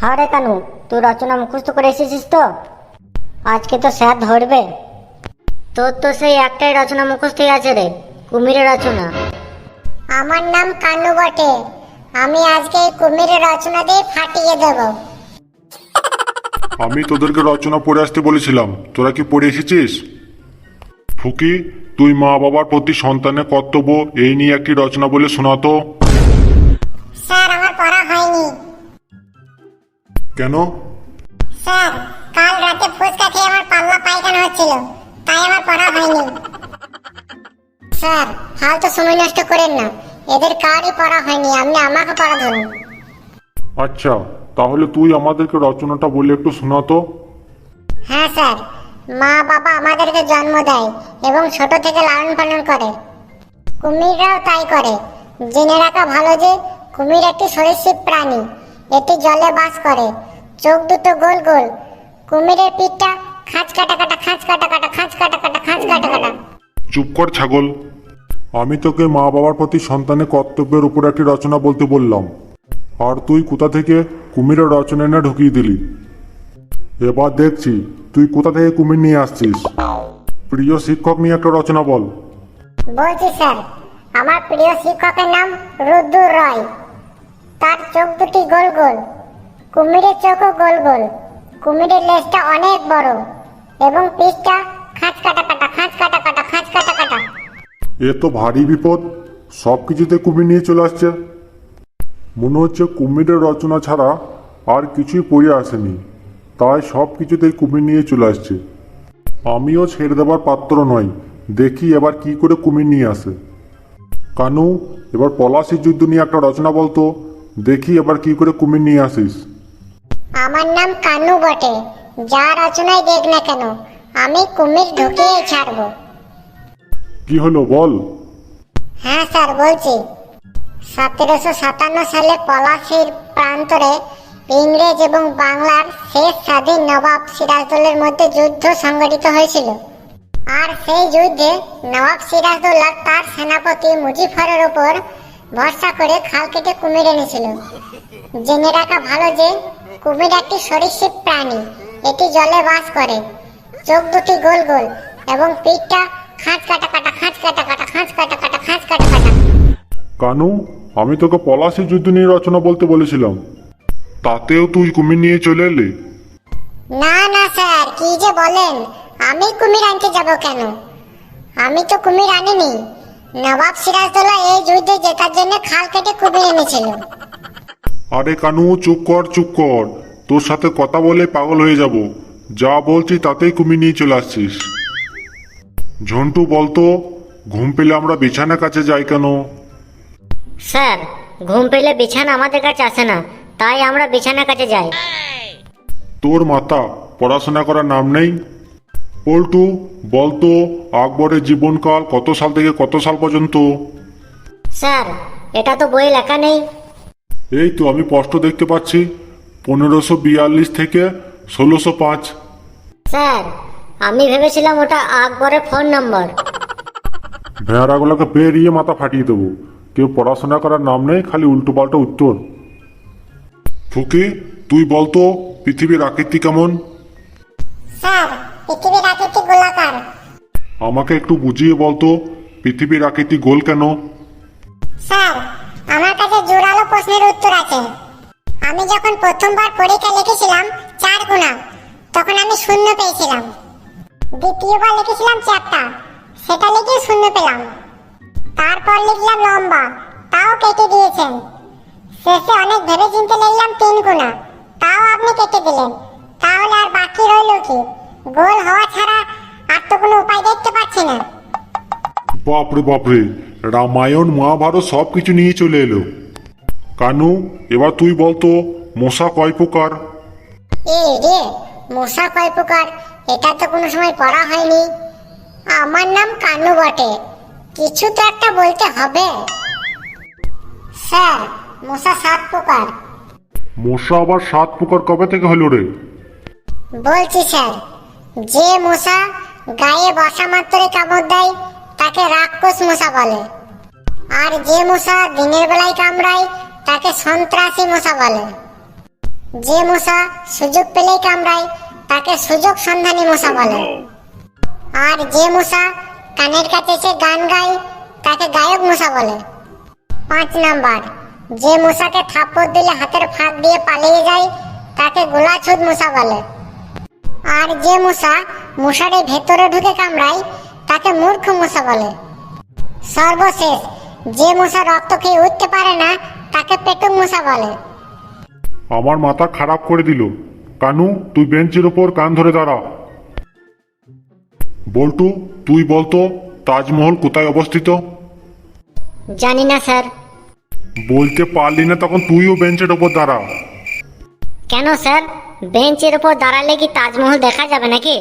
হ্যাঁ রে কানু তুই রচনা মুখস্থ করে এসেছিস তো? আজকে তো স্যার ধরবে। তোর তো সেই একটাই রচনা মুখস্থই আছে রে কুমিরের রচনা। আমার নাম কানু বটে। আমি আজকে এই কুমিরের রচনা দিয়ে ফাটিয়ে দেব। আমি তোদেরকে রচনা পড়ে আসতে বলেছিলাম। তোরা কি পড়ে এসেছিস? ফুকি তুই মা বাবার প্রতি সন্তানের কর্তব্য এই নিয়ে একটি রচনা বলে শোনাতো। কেন? স্যার কাল রাতে ফুচকা খেয়ে আমার পাল্লা পায়খানা হচ্ছিল। তাই আমার পড়া হয়নি। স্যার হাল তো সময় নষ্ট করেন না। এদের কারই পড়া হয়নি আপনি আমাকে পড়া ধরুন। আচ্ছা তাহলে তুই আমাদেরকে রচনাটা বলে একটু শোনাতো হ্যাঁ স্যার। মা বাবা আমাদেরকে জন্ম দেয় এবং ছোট থেকে লালন পালন করে। কুমিররাও তাই করে। জেনে রাখা ভালো যে কুমির একটি সরীসৃপ প্রাণী। এটি জলে বাস করে। চোখ দুটো গোল গোল। কুমিরের পিঠটা খাঁচ কাটা কাটা খাঁচ কাটা কাটা খাঁচ কাটা কাটা খাঁচ কাটা কাটা। চুপ কর ছাগল। আমি তোকে মা বাবার প্রতি সন্তানের কর্তব্যের উপর একটি রচনা বলতে বললাম। আর তুই কোথা থেকে কুমিরের রচনা না ঢুকিয়ে দিলি? এবার দেখছি তুই কোথা থেকে কুমির নিয়ে আসছিস? প্রিয় শিক্ষক নিয়ে একটা রচনা বল। বলছি স্যার আমার প্রিয় শিক্ষকের নাম রুদ্দুর রয় তার চোখ দুটি গোল গোল। কুমিরের চোখও গোল গোল কুমিরের লেজটা অনেক বড় এবং পিঠটা খাঁচ কাটা কাটা, খাঁচ কাটা কাটা, খাঁচ কাটা কাটা। এ তো ভারী বিপদ। সব কিছুতে কুমির নিয়ে চলে আসছে। মনে হচ্ছে কুমিরের রচনা ছাড়া আর কিছুই পড়ে আসেনি। তাই সব কিছুতেই কুমির নিয়ে চলে আসছে। আমিও ছেড়ে দেবার পাত্র নই। দেখি এবার কি করে কুমির নিয়ে আসে। কানু, এবার পলাশির যুদ্ধ নিয়ে একটা রচনা বলতো। দেখি এবার কি করে কুমির নিয়ে আসিস। আমার নাম কানু বটে। যা রচনায় দেখ না কেন আমি কুমির ঢুকিয়ে ছাড়বো। কি হলো বল? হ্যাঁ স্যার বলছি। সতেরোশো সাতান্ন সালে পলাশির প্রান্তরে ইংরেজ এবং বাংলার শেষ স্বাধীন নবাব সিরাজদৌলের মধ্যে যুদ্ধ সংগঠিত হয়েছিল। আর সেই যুদ্ধে নবাব সিরাজদৌল্লা তার সেনাপতি মুজিফরের ওপর ভরসা করে খাল কেটে কুমির এনেছিল। জেনে রাখা ভালো যে কুমির একটি সরীসৃপ প্রাণী। এটি জলে বাস করে। চোখ দুটি গোল গোল এবং পিঠটা খাঁচ কাটা কাটা খাঁচ কাটা কাটা খাঁচ কাটা কাটা খাঁচ কাটা কাটা। কানু আমি তোকে পলাশির যুদ্ধ নিয়ে রচনা বলতে বলেছিলাম। তাতেও তুই কুমির নিয়ে চলে এলি? না না স্যার কি যে বলেন? আমি কুমির আনতে যাব কেন? আমি তো কুমির আনিনি। নবাব সিরাজদৌল্লা এই যুদ্ধে জেতার জন্য খাল কেটে কুমির এনেছিল। আরে কানু চুপ কর চুপ কর। তোর সাথে কথা বলে পাগল হয়ে যাব। যা বলছি তাতেই কুমি নিয়ে চলে আসছিস। ঝন্টু বলতো ঘুম পেলে আমরা বিছানা কাছে যাই কেন? স্যার ঘুম পেলে বিছানা আমাদের কাছে আসে না তাই আমরা বিছানার কাছে যাই। তোর মাতা পড়াশোনা করার নাম নেই? পল্টু বলতো আকবরের জীবনকাল কত সাল থেকে কত সাল পর্যন্ত? স্যার এটা তো বই লেখা নেই। এই তো আমি স্পষ্ট দেখতে পাচ্ছি। পনেরোশো বিয়াল্লিশ থেকে ষোলোশো পাঁচ। স্যার আমি ভেবেছিলাম ওটা আকবরের ফোন নম্বর। ভেড়াগুলোকে বেরিয়ে মাথা ফাটিয়ে দেবো। কেউ পড়াশোনা করার নাম নেই খালি উল্টো পাল্টা উত্তর ফুকি তুই বলতো পৃথিবীর আকৃতি কেমন? স্যার পৃথিবীর আকৃতি গোলাকার। আমাকে একটু বুঝিয়ে বলতো পৃথিবীর আকৃতি গোল কেন? স্যার আমার কাছে জোরালো প্রশ্নের উত্তর আছে। আমি যখন প্রথমবার পরীক্ষা লিখেছিলাম চার গুণা, তখন আমি শূন্য পেয়েছিলাম। দ্বিতীয়বার লিখেছিলাম চারটা, সেটা লিখে শূন্য পেলাম। তারপর লিখলাম লম্বা, তাও কেটে দিয়েছেন। শেষে অনেক ভেবে চিনতে লিখলাম তিন গুণা, তাও আপনি কেটে দিলেন। তাহলে আর বাকি রইল কি? গোল হওয়া ছাড়া আর তো কোনো উপায় দেখতে পাচ্ছি না। বাপরে বাপরে রামায়ণ মহাভারত সব কিছু নিয়ে চলে এলো। কানু এবার তুই বলতো মশা কয় প্রকার? এ রে মশা কয় প্রকার? এটা তো কোনো সময় পড়া হয়নি। আমার নাম কানু বটে। কিছু তো একটা বলতে হবে। স্যার মশা সাত প্রকার। মশা আবার সাত প্রকার কবে থেকে হলো রে? বলছি স্যার যে মশা গায়ে বসা মাত্রই কামড় দেয় তাকে রাক্ষস মশা বলে। আর যে মশা দিনের বেলায় কামড়ায়, তাকে সন্ত্রাসী মশা বলে। যে মশা সুযোগ পেলেই কামড়ায়, তাকে সুযোগ সন্ধানী মশা বলে। আর যে মশা কানের কাছে এসে গান গায়, তাকে গায়ক মশা বলে। পাঁচ নাম্বার, যে মশাকে থাপ্পড় দিলে হাতের ফাঁক দিয়ে পালিয়ে যায়, তাকে গোলাছুদ মশা বলে। আর যে মশা মশারি ভেতরে ঢুকে কামড়ায় তাকে মূর্খ মশা বলে। সর্বশেষ যে মশা রক্ত খেয়ে উঠতে পারে না তাকে পেটুক মশা বলে। আমার মাথা খারাপ করে দিল। কানু তুই বেঞ্চের ওপর কান ধরে দাঁড়া। বল্টু তুই বলতো তাজমহল কোথায় অবস্থিত? জানি না স্যার। বলতে পারলি না তখন তুইও বেঞ্চের ওপর দাঁড়া। কেন স্যার? বেঞ্চের উপর দাঁড়ালে কি তাজমহল দেখা যাবে নাকি?